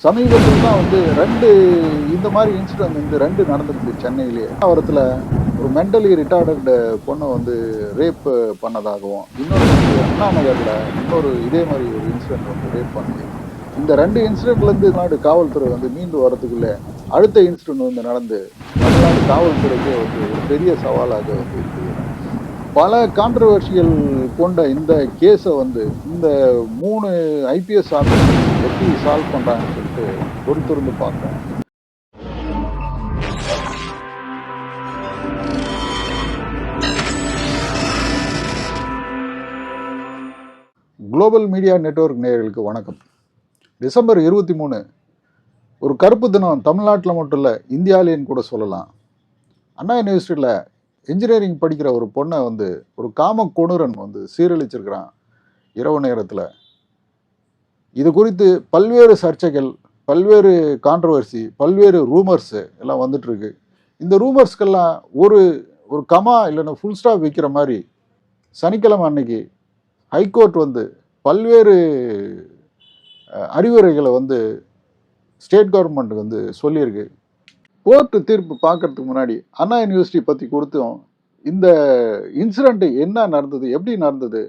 சமீபத்தில் தான் வந்து ரெண்டு இந்த மாதிரி இன்சிடென்ட் வந்து ரெண்டு நடந்திருக்கு சென்னையிலேயே அவரத்தில் ஒரு மென்டலி ரிட்டார்டட் பொண்ணை வந்து ரேப் பண்ணதாகவும் இன்னொரு வந்து அண்ணா நகரில் இன்னொரு இதே மாதிரி ஒரு இன்சிடென்ட் வந்து ரேப் பண்ணி இந்த ரெண்டு இன்சிடென்ட்லேருந்து நாடு காவல்துறை வந்து மீண்டு வரதுக்குள்ளே அடுத்த இன்சிடென்ட் வந்து நடந்து தமிழ்நாடு காவல்துறைக்கு வந்து ஒரு பெரிய சவாலாக வந்து இருக்குது. பல கான்ட்ரவர்ஷியல் கொண்ட இந்த கேஸை வந்து இந்த மூணு ஐபிஎஸ் ஆஃபீஸர் எப்படி சால்வ் பண்ணுறாங்கன்னு பொறுத்திருந்து பார்க்கணும் குளோபல் மீடியா நெட்வொர்க் நேயர்களுக்கு வணக்கம். டிசம்பர் இருபத்தி மூணு ஒரு கருப்பு தினம் தமிழ்நாட்டில் மட்டும் இல்லை இந்தியாவிலேன்னு கூட சொல்லலாம். அண்ணா யூனிவர்சிட்டியில் இன்ஜினியரிங் படிக்கிற ஒரு பொண்ணை வந்து ஒரு காம கொணுரன் வந்து சீரழிச்சிருக்கிறான் இரவு நேரத்தில். இது குறித்து பல்வேறு சர்ச்சைகள் பல்வேறு கான்ட்ரவர்சி பல்வேறு ரூமர்ஸு எல்லாம் வந்துட்டுருக்கு. இந்த ரூமர்ஸ்க்கெல்லாம் ஒரு ஒரு கமா இல்லைன்னா ஃபுல் ஸ்டாப் வைக்கிற மாதிரி சனிக்கிழமை அன்னைக்கு ஹைகோர்ட் வந்து பல்வேறு அறிவுரைகளை வந்து ஸ்டேட் கவர்மெண்ட் வந்து சொல்லியிருக்கு. கோர்ட்டு தீர்ப்பு பார்க்கறதுக்கு முன்னாடி அண்ணா யூனிவர்சிட்டி பற்றி கொடுத்தும் இந்த இன்சிடெண்ட்டு என்ன நடந்தது எப்படி நடந்தது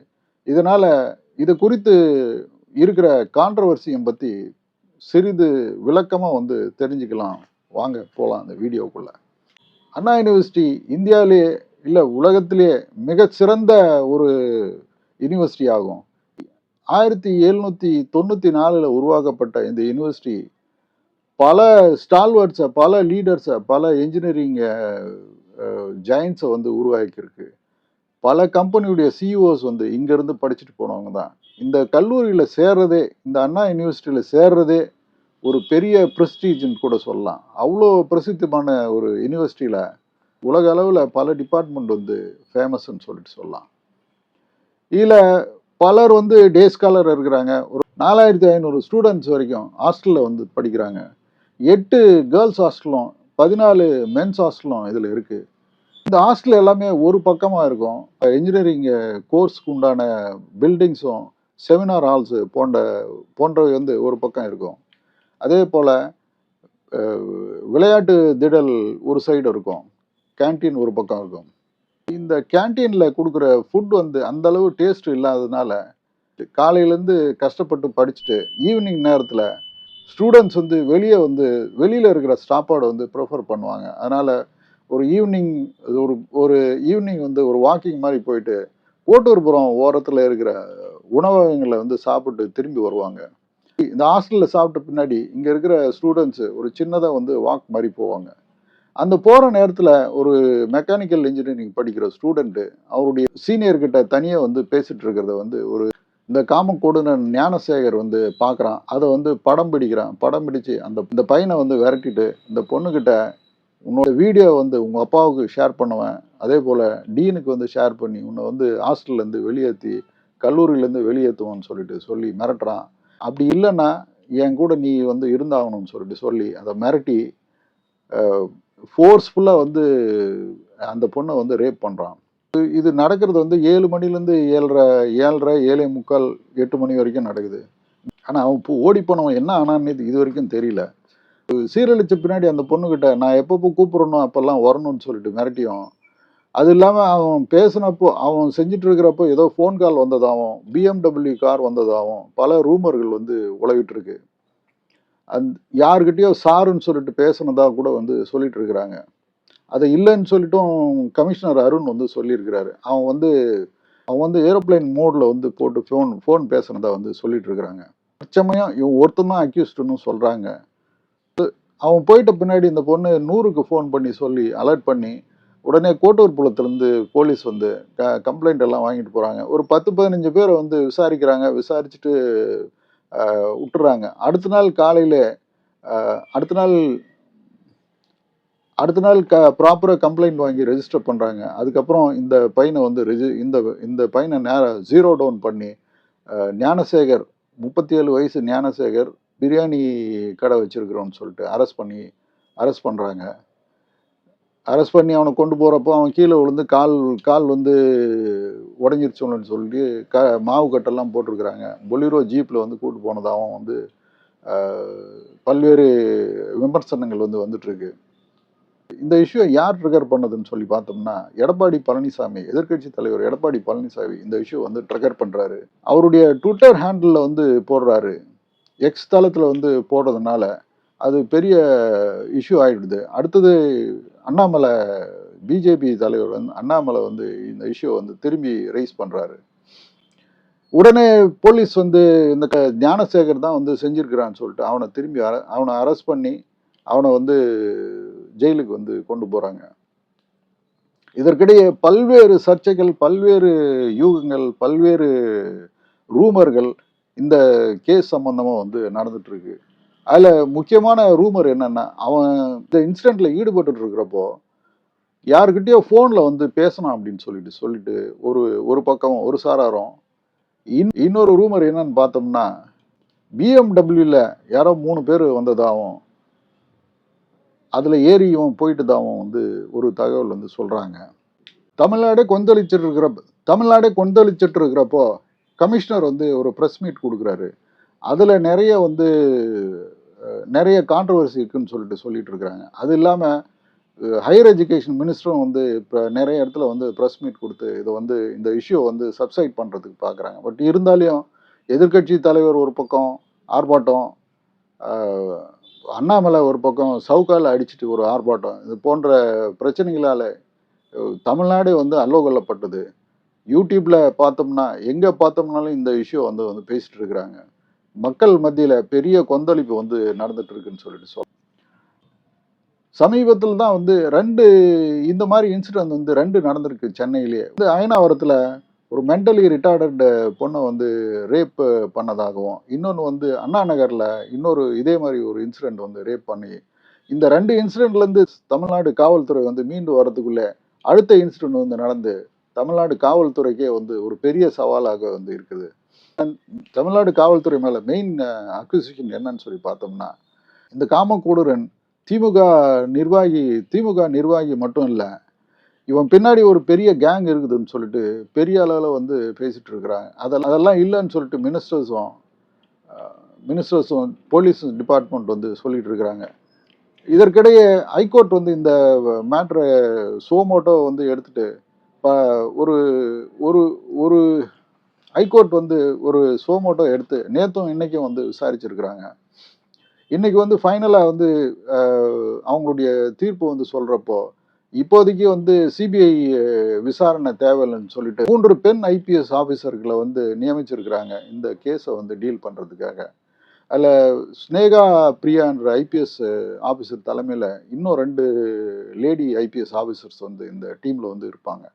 இதனால் இது குறித்து இருக்கிற கான்ட்ரவர்சியும் பற்றி சிறிது விளக்கமாக வந்து தெரிஞ்சுக்கலாம். வாங்க போகலாம் அந்த வீடியோக்குள்ளே. அண்ணா யூனிவர்சிட்டி இந்தியாவிலேயே இல்லை உலகத்திலேயே மிகச்சிறந்த ஒரு யூனிவர்சிட்டி ஆகும். ஆயிரத்தி எழுநூற்றி தொண்ணூற்றி நாலில் உருவாக்கப்பட்ட இந்த யூனிவர்சிட்டி பல ஸ்டால்வர்ட்ஸை பல லீடர்ஸை பல இன்ஜினியரிங்கை ஜெயின்ஸை வந்து உருவாக்கியிருக்கு. பல கம்பெனியுடைய சிஇஓஸ் வந்து இங்கேருந்து படிச்சுட்டு போனவங்க தான். இந்த கல்லூரியில் சேர்றதே இந்த அண்ணா யூனிவர்சிட்டியில் சேர்றதே ஒரு பெரிய ப்ரெஸ்டீஜ்னு கூட சொல்லலாம். அவ்வளோ பிரசித்தமான ஒரு யூனிவர்சிட்டியில் உலக அளவில் பல டிபார்ட்மெண்ட் வந்து ஃபேமஸ்ன்னு சொல்லிட்டு சொல்லலாம். இதில் பலர் வந்து டே ஸ்காலர் இருக்கிறாங்க. ஒரு நாலாயிரத்தி ஐநூறு ஸ்டூடெண்ட்ஸ் வரைக்கும் ஹாஸ்டலில் வந்து படிக்கிறாங்க. எட்டு கேர்ள்ஸ் ஹாஸ்டலும் பதினாலு மென்ஸ் ஹாஸ்டலும் இதில் இருக்குது இந்த ஹாஸ்டல் எல்லாமே ஒரு பக்கமாக இருக்கும். இன்ஜினியரிங் கோர்ஸ்க்கு உண்டான பில்டிங்ஸும் செமினார் ஹால்ஸு போன்ற போன்றவை வந்து ஒரு பக்கம் இருக்கும். அதே போல் விளையாட்டு திடல் ஒரு சைடு இருக்கும். கேண்டீன் ஒரு பக்கம் இருக்கும். இந்த கேண்டீனில் கொடுக்குற ஃபுட் வந்து அந்த அளவு டேஸ்ட் இல்லாததுனால காலையிலேருந்து கஷ்டப்பட்டு படிச்சுட்டு ஈவினிங் நேரத்தில் ஸ்டூடெண்ட்ஸ் வந்து வெளியே வந்து வெளியில் இருக்கிற சாப்பாடை வந்து ப்ரிஃபர் பண்ணுவாங்க. அதனால் ஒரு ஈவினிங் ஒரு ஒரு ஈவினிங் வந்து ஒரு வாக்கிங் மாதிரி போயிட்டு கோட்டூர்புரம் ஓரத்தில் இருக்கிற உணவகங்களை வந்து சாப்பிட்டு திரும்பி வருவாங்க. இந்த ஹாஸ்டலில் சாப்பிட்ட பின்னாடி இங்கே இருக்கிற ஸ்டூடெண்ட்ஸு ஒரு சின்னதாக வந்து வாக் மாதிரி போவாங்க. அந்த போகிற நேரத்தில் ஒரு மெக்கானிக்கல் இன்ஜினியரிங் படிக்கிற ஸ்டூடெண்ட்டு அவருடைய சீனியர்கிட்ட தனியாக வந்து பேசிகிட்டு இருக்கிறத வந்து ஒரு இந்த காமக்கோடுன ஞானசேகர் வந்து பார்க்குறான் அதை வந்து படம் பிடிக்கிறான். படம் பிடிச்சு அந்த இந்த பையனை வந்து விரட்டிட்டு இந்த பொண்ணுக்கிட்ட உன்னோட வீடியோ வந்து உங்கள் அப்பாவுக்கு ஷேர் பண்ணுவேன். அதே போல் டீனுக்கு வந்து ஷேர் பண்ணி உன்னை வந்து ஹாஸ்டல்லேருந்து வெளியேற்றி கல்லூரியிலேருந்து வெளியேற்றுவோன்னு சொல்லிட்டு சொல்லி மிரட்டுறான். அப்படி இல்லைன்னா என் கூட நீ வந்து இருந்தாகணும்னு சொல்லிட்டு சொல்லி அதை மிரட்டி ஃபோர்ஸ்ஃபுல்லாக வந்து அந்த பொண்ணை வந்து ரேப் பண்ணுறான் இது நடக்கிறது வந்து ஏழு மணிலேருந்து ஏழரை ஏழரை ஏழே முக்கால் எட்டு மணி வரைக்கும் நடக்குது. ஆனால் அவன் இப்போ ஓடி போனவன் என்ன ஆனான்னு இது வரைக்கும் தெரியல. சீரழிச்ச பின்னாடி அந்த பொண்ணுக்கிட்ட நான் எப்பப்போ கூப்பிடணும் அப்போல்லாம் வரணும்னு சொல்லிட்டு மிரட்டியும் அது இல்லாமல் அவன் பேசினப்போ அவன் செஞ்சுட்டு இருக்கிறப்போ ஏதோ ஃபோன் கால் வந்ததாகவும் பிஎம்டபிள்யூ கார் வந்ததாகவும் பல ரூமர்கள் வந்து உலகிட்டு இருக்கு அந் யாருக்கிட்டேயோ சாருன்னு சொல்லிட்டு பேசினதாக கூட வந்து சொல்லிட்டு இருக்கிறாங்க அதை இல்லைன்னு சொல்லிட்டும் கமிஷனர் அருண் வந்து சொல்லியிருக்கிறாரு. அவன் வந்து அவன் வந்து ஏரோப்ளைன் மோடில் வந்து போட்டு ஃபோன் ஃபோன் பேசுனதாக வந்து சொல்லிட்டு இருக்கிறாங்க தற்சமயம் இவன் ஒருத்தன் தான் அக்யூஸ்டுன்னு சொல்கிறாங்க அவன் போயிட்ட பின்னாடி இந்த பொண்ணு நூறுக்கு ஃபோன் பண்ணி சொல்லி அலர்ட் பண்ணி உடனே கோட்டூர் புலத்திலேருந்து போலீஸ் வந்து க கம்ப்ளைண்ட் எல்லாம் வாங்கிட்டு போகிறாங்க ஒரு பத்து பதினஞ்சு பேரை வந்து விசாரிக்கிறாங்க. விசாரிச்சுட்டு விட்டுறாங்க அடுத்த நாள் காலையில் அடுத்த நாள் அடுத்த நாள் க ப்ராப்பராக கம்ப்ளைண்ட் வாங்கி ரெஜிஸ்டர் பண்ணுறாங்க அதுக்கப்புறம் இந்த பையனை வந்து ரெஜி இந்த இந்த பையனை நேராக ஜீரோ டவுன் பண்ணி ஞானசேகர் முப்பத்தி ஏழு வயசு ஞானசேகர் பிரியாணி கடை வச்சுருக்கிறோன்னு சொல்லிட்டு அரெஸ்ட் பண்ணி அரெஸ்ட் பண்ணுறாங்க அரெஸ்ட் பண்ணி அவனை கொண்டு போகிறப்போ அவன் கீழே விழுந்து கால் கால் வந்து உடஞ்சிருச்சோன்னு சொல்லி க மாவு கட்டெல்லாம் போட்டிருக்கிறாங்க. பொலிரோ ஜீப்பில் வந்து கூட்டு போனதாகவும் வந்து பல்வேறு விமர்சனங்கள் வந்து வந்துட்டுருக்கு. இந்த இஷ்யூ யார் ட்ரிகர் பண்ணதுன்னு சொல்லி பார்த்தோம்னா எடப்பாடி பழனிசாமி எதிர்க்கட்சி தலைவர் எடப்பாடி பழனிசாமி இந்த இஷ்யூ வந்து ட்ரிகர் பண்ணுறாரு அவருடைய ட்விட்டர் ஹேண்டில் வந்து போடுறாரு. எக்ஸ் தளத்தில் வந்து போடுறதுனால அது பெரிய இஷ்யூ ஆகிடுது அடுத்தது அண்ணாமலை பிஜேபி தலைவர் வந்து அண்ணாமலை வந்து இந்த இஷ்யூ வந்து திரும்பி ரைஸ் பண்ணுறாரு உடனே போலீஸ் வந்து இந்த க- ஞானசேகர் தான் வந்து செஞ்சுருக்கிறான்னு சொல்லிட்டு அவனை திரும்பி அர- அவனை அரெஸ்ட் பண்ணி அவனை வந்து ஜெயிலுக்கு வந்து கொண்டு போகிறாங்க இதற்கிடையே பல்வேறு சர்ச்சைகள் பல்வேறு யூகங்கள் பல்வேறு ரூமர்கள் இந்த கேஸ் சம்பந்தமாக வந்து நடந்துட்டுருக்கு அதில் முக்கியமான ரூமர் என்னென்னா அவன் இந்த இன்சிடெண்ட்டில் ஈடுபட்டு இருக்கிறப்போ யாருக்கிட்டயோ ஃபோனில் வந்து பேசணும் அப்படின்னு சொல்லிட்டு சொல்லிட்டு ஒரு ஒரு பக்கம் ஒரு சாராரம் இன் இன்னொரு ரூமர் என்னன்னு பார்த்தோம்னா பிஎம்டபிள்யூவில் யாரோ மூணு பேர் வந்ததாகவும் அதில் ஏறி இவன் போயிட்டதாகவும் வந்து ஒரு தகவல் வந்து சொல்கிறாங்க தமிழ்நாடே கொந்தளிச்சிட்டு இருக்கிறப்ப தமிழ்நாடே கொந்தளிச்சிட்டு இருக்கிறப்போ கமிஷனர் வந்து ஒரு ப்ரெஸ் மீட் கொடுக்குறாரு. அதில் நிறைய வந்து நிறைய கான்ட்ரவர்சி இருக்குன்னு சொல்லிட்டு சொல்லிட்டு இருக்கிறாங்க. அது இல்லாமல் ஹையர் எஜுகேஷன் மினிஸ்டரும் வந்து இப்போ நிறைய இடத்துல வந்து ப்ரெஸ் மீட் கொடுத்து இதை வந்து இந்த இஷ்யூ வந்து சப்சைட் பண்ணுறதுக்கு பார்க்குறாங்க பட் இருந்தாலும் எதிர்க்கட்சி தலைவர் ஒரு பக்கம் ஆர்ப்பாட்டம் அண்ணாமலை ஒரு பக்கம் சவுக்கால் அடிச்சுட்டு ஒரு ஆர்ப்பாட்டம் இது போன்ற பிரச்சனைகளால் தமிழ்நாடே வந்து அல்லோகொல்லப்பட்டது யூடியூப்பில் பார்த்தோம்னா எங்கே பார்த்தோம்னாலும் இந்த இஷ்யூ வந்து வந்து பேசிகிட்டு இருக்கிறாங்க. மக்கள் மத்தியில் பெரிய கொந்தளிப்பு வந்து நடந்துட்டு இருக்குன்னு சொல்லிட்டு சொல்ல சமீபத்தில் தான் வந்து ரெண்டு இந்த மாதிரி இன்சிடென்ட் வந்து ரெண்டு நடந்திருக்கு சென்னையிலேயே வந்து அயனாவரத்தில் ஒரு மென்டலி ரிட்டார்டட் பொண்ணை வந்து ரேப் பண்ணதாகவும் இன்னொன்று வந்து அண்ணா நகரில் இன்னொரு இதே மாதிரி ஒரு இன்சிடெண்ட் வந்து ரேப் பண்ணி இந்த ரெண்டு இன்சிடென்ட்லேருந்து தமிழ்நாடு காவல்துறை வந்து மீண்டு வரதுக்குள்ளே அடுத்த இன்சிடெண்ட் வந்து நடந்து தமிழ்நாடு காவல்துறைக்கே வந்து ஒரு பெரிய சவாலாக வந்து இருக்குது. தமிழ்நாடு காவல்துறை மேலே மெயின் அக்விசிஷன் என்னன்னு சொல்லி பார்த்தோம்னா இந்த காமக்கூடுரன் திமுக நிர்வாகி திமுக நிர்வாகி மட்டும் இல்லை இவன் பின்னாடி ஒரு பெரிய கேங் இருக்குதுன்னு சொல்லிட்டு பெரிய அளவில் வந்து பேசிட்டு இருக்கிறாங்க அதெல்லாம் அதெல்லாம் இல்லைன்னு சொல்லிட்டு மினிஸ்டர்ஸும் மினிஸ்டர்ஸும் போலீஸ் டிபார்ட்மெண்ட் வந்து சொல்லிட்டு இருக்கிறாங்க. இதற்கிடையே ஹைகோர்ட் வந்து இந்த மேட்ரை சோமோட்டோ வந்து எடுத்துட்டு ப- ஒரு ஒரு ஒரு ஹைகோர்ட் வந்து ஒரு சோமோட்டோ எடுத்து நேற்றும் இன்னைக்கும் வந்து விசாரிச்சிருக்கிறாங்க. இன்னைக்கு வந்து ஃபைனலாக வந்து அவங்களுடைய தீர்ப்பு வந்து சொல்கிறப்போ இப்போதைக்கு வந்து சிபிஐ விசாரணை தேவையில்லைன்னு சொல்லிட்டு மூன்று பெண் ஐபிஎஸ் ஆஃபீஸர்களை வந்து நியமிச்சிருக்கிறாங்க இந்த கேஸை வந்து டீல் பண்ணுறதுக்காக அதில் ஸ்னேகா பிரியான்ற ஐபிஎஸ் ஆஃபீஸர் தலைமையில் இன்னும் ரெண்டு லேடி ஐபிஎஸ் ஆஃபீஸர்ஸ் வந்து இந்த டீமில் வந்து இருப்பாங்க.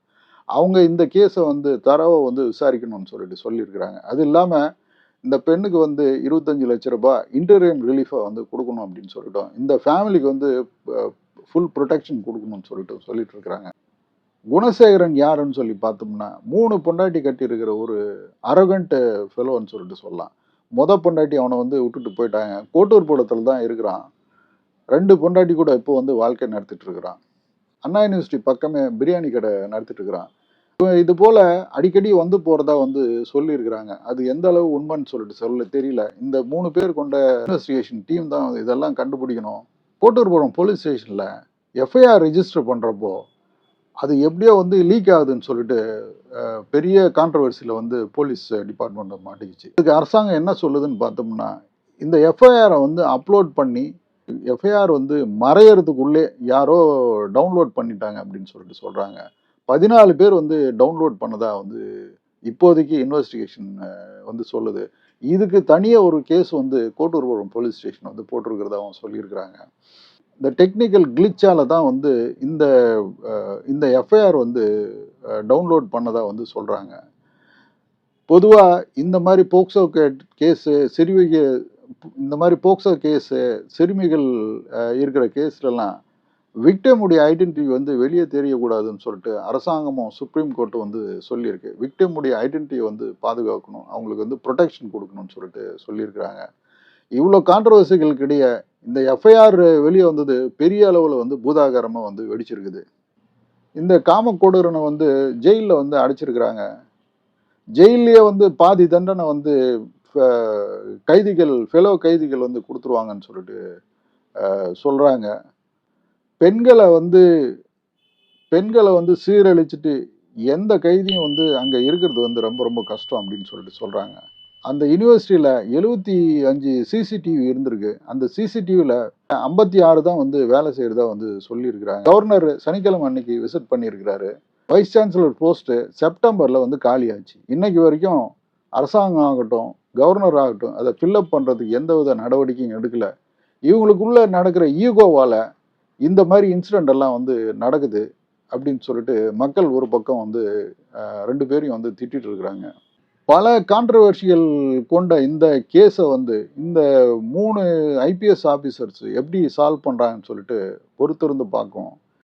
அவங்க இந்த கேஸை வந்து தரவை வந்து விசாரிக்கணும்னு சொல்லிட்டு சொல்லியிருக்கிறாங்க. அது இல்லாமல் இந்த பெண்ணுக்கு வந்து இருபத்தஞ்சு லட்ச ரூபாய் இன்டர்வியம் ரிலீஃபை வந்து கொடுக்கணும் அப்படின்னு சொல்லிட்டோம். இந்த ஃபேமிலிக்கு வந்து ஃபுல் ப்ரொடெக்ஷன் கொடுக்கணும்னு சொல்லிட்டு சொல்லிட்டு இருக்கிறாங்க குணசேகரன் யாருன்னு சொல்லி பார்த்தோம்னா மூணு பொண்டாட்டி கட்டியிருக்கிற ஒரு அரகண்ட் ஃபெலோன்னு சொல்லிட்டு சொல்லலாம். மொத பொண்டாட்டி அவனை வந்து விட்டுட்டு போயிட்டாங்க. கோட்டூர் புலத்தில் தான் இருக்கிறான். ரெண்டு பொண்டாட்டி கூட இப்போ வந்து வாழ்க்கை நடத்திட்டு இருக்கிறான். அண்ணா யூனிவர்சிட்டி பக்கமே பிரியாணி கடை நடத்திட்டு இருக்கிறான் இது போல அடிக்கடி வந்து போறதா வந்து சொல்லியிருக்கிறாங்க. அது எந்த அளவு உண்மைன்னு சொல்லிட்டு சொல்ல தெரியல. இந்த மூணு பேர் கொண்ட இன்வெஸ்டிகேஷன் டீம் தான் இதெல்லாம் கண்டுபிடிக்கணும். கோட்டூர்புரம் போலீஸ் ஸ்டேஷன்ல எஃப்ஐஆர் ரிஜிஸ்டர் பண்றப்போ அது எப்படியோ வந்து லீக் ஆகுதுன்னு சொல்லிட்டு பெரிய கான்ட்ரவர்சியில் வந்து போலீஸ் டிபார்ட்மெண்ட் மாட்டிக்கிச்சு. இதுக்கு அரசாங்கம் என்ன சொல்லுதுன்னு பார்த்தோம்னா இந்த எஃப்ஐஆரை வந்து அப்லோட் பண்ணி எஃப்ஐஆர் வந்து மறையறதுக்குள்ளே யாரோ டவுன்லோட் பண்ணிட்டாங்க அப்படின்னு சொல்லிட்டு சொல்கிறாங்க பதினாலு பேர் வந்து டவுன்லோட் பண்ணதா வந்து இப்போதைக்கு இன்வெஸ்டிகேஷன் வந்து சொல்லுது. இதுக்கு தனியாக ஒரு கேஸ் வந்து கோட்டூர்புரம் போலீஸ் ஸ்டேஷன் வந்து போட்டிருக்கிறதாவும் சொல்லியிருக்கிறாங்க. இந்த டெக்னிக்கல் கிளிச்சால தான் வந்து இந்த இந்த எஃப்ஐஆர் வந்து டவுன்லோட் பண்ணதாக வந்து சொல்கிறாங்க பொதுவாக இந்த மாதிரி போக்சோ கேஸு சிறுவிக இந்த மாதிரி போக்சோ கேஸு சிறுமிகள் இருக்கிற கேஸ்லலாம் விக்டமுடைய ஐடென்டிட்டி வந்து வெளியே தெரியக்கூடாதுன்னு சொல்லிட்டு அரசாங்கமும் சுப்ரீம் கோர்ட்டு வந்து சொல்லியிருக்கு. விக்டமுடைய ஐடென்டிட்டியை வந்து பாதுகாக்கணும். அவங்களுக்கு வந்து ப்ரொடெக்ஷன் கொடுக்கணும்னு சொல்லிட்டு சொல்லியிருக்கிறாங்க. இவ்வளோ கான்ட்ரவர்சிகளுக்கிடையே இந்த எஃப்ஐஆர் வெளியே வந்தது பெரிய அளவில் வந்து பூதாகரமாக வந்து வெடிச்சிருக்குது. இந்த காமக்கொடூரனை வந்து ஜெயிலில் வந்து அடைச்சிருக்கிறாங்க. ஜெயிலே வந்து பாதி தண்டனை வந்து கைதிகள் ஃபெலோ கைதிகள் வந்து கொடுத்துருவாங்கன்னு சொல்லிட்டு சொல்கிறாங்க பெண்களை வந்து பெண்களை வந்து சீரழிச்சிட்டு எந்த கைதியும் வந்து அங்கே இருக்கிறது வந்து ரொம்ப ரொம்ப கஷ்டம் அப்படின்னு சொல்லிட்டு சொல்கிறாங்க அந்த யூனிவர்சிட்டியில் எழுபத்தி அஞ்சு சிசிடிவி இருந்திருக்கு. அந்த சிசிடிவியில் ஐம்பத்தி ஆறு தான் வந்து வேலை செய்கிறதா வந்து சொல்லியிருக்கிறாங்க. கவர்னர் சனிக்கிழமை அன்னைக்கு விசிட் பண்ணியிருக்கிறாரு. வைஸ் சான்சலர் போஸ்ட்டு செப்டம்பரில் வந்து காலியாச்சு. இன்னைக்கு வரைக்கும் அரசாங்கம் ஆகட்டும் கவர்னர் ஆகட்டும் அதை ஃபில்லப் பண்ணுறதுக்கு எந்த வித நடவடிக்கையும் எடுக்கலை. இவங்களுக்குள்ளே நடக்கிற ஈகோவால் இந்த மாதிரி இன்சிடெண்ட் எல்லாம் வந்து நடக்குது அப்படின்னு சொல்லிட்டு மக்கள் ஒரு பக்கம் வந்து ரெண்டு பேரையும் வந்து திட்டிகிட்டு இருக்கிறாங்க. பல கான்ட்ரவர்ஷியல் கொண்ட இந்த கேஸை வந்து இந்த மூணு ஐபிஎஸ் ஆஃபீஸர்ஸ் எப்படி சால்வ் பண்ணுறாங்கன்னு சொல்லிட்டு பொறுத்திருந்து பார்க்கும்